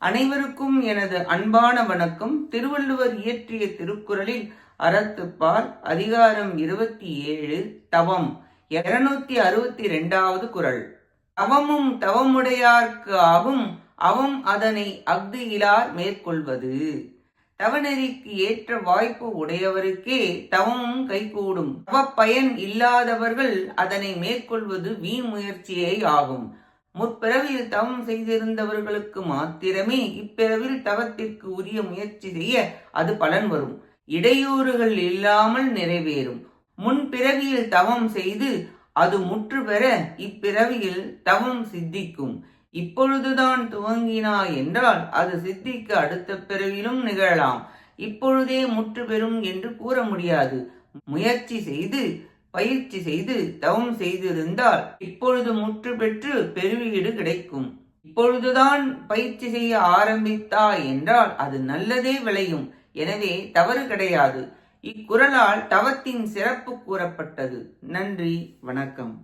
அனைவருக்கும் எனது அன்பான வணக்கம். திருவள்ளுவர் இயற்றிய திருக்குறளில் அறத்துப்பால் அதிகாரம் இருபத்தி ஏழு தவம் இருநூத்தி அறுபத்தி இரண்டாவது குறள். தவமும் தவமுடையார்க்கு ஆகும் அவம் அதனை அஃது இலார் மேற்கொள்வது. தவநெறிக்கு ஏற்ற வாய்ப்பு உடையவருக்கே தவமும் கைகூடும். தவ பயன் இல்லாதவர்கள் அதனை மேற்கொள்வது வீண் முயற்சியே ஆகும். முற்பிறவியில் தவம் செய்திருந்தவர்களுக்கு மாத்திரமே இப்பிறவில் தவத்திற்கு உரிய முயற்சி செய்ய அது பலன் வரும். இடையூறுகள் இல்லாமல் நிறைவேறும். முன்பிறவியில் தவம் செய்து அது முற்று பெற இப்பிறவியில் தவம் சித்திக்கும். இப்பொழுதுதான் துவங்கினாய் என்றால் அது சித்திக்கு அடுத்த பிறவிலும் நிகழலாம். இப்பொழுதே முற்று பெறும் என்று கூற முடியாது. முயற்சி செய்து பயிற்சி செய்து தவம் செய்திருந்தால் இப்பொழுது முற்று பெற்று பெருவீடு கிடைக்கும். இப்பொழுதுதான் பயிற்சி செய்ய ஆரம்பித்தா என்றால் அது நல்லதே விளையும். எனவே தவறு கிடையாது. இக்குரலால் தவத்தின் சிறப்பு கூறப்பட்டது. நன்றி வணக்கம்.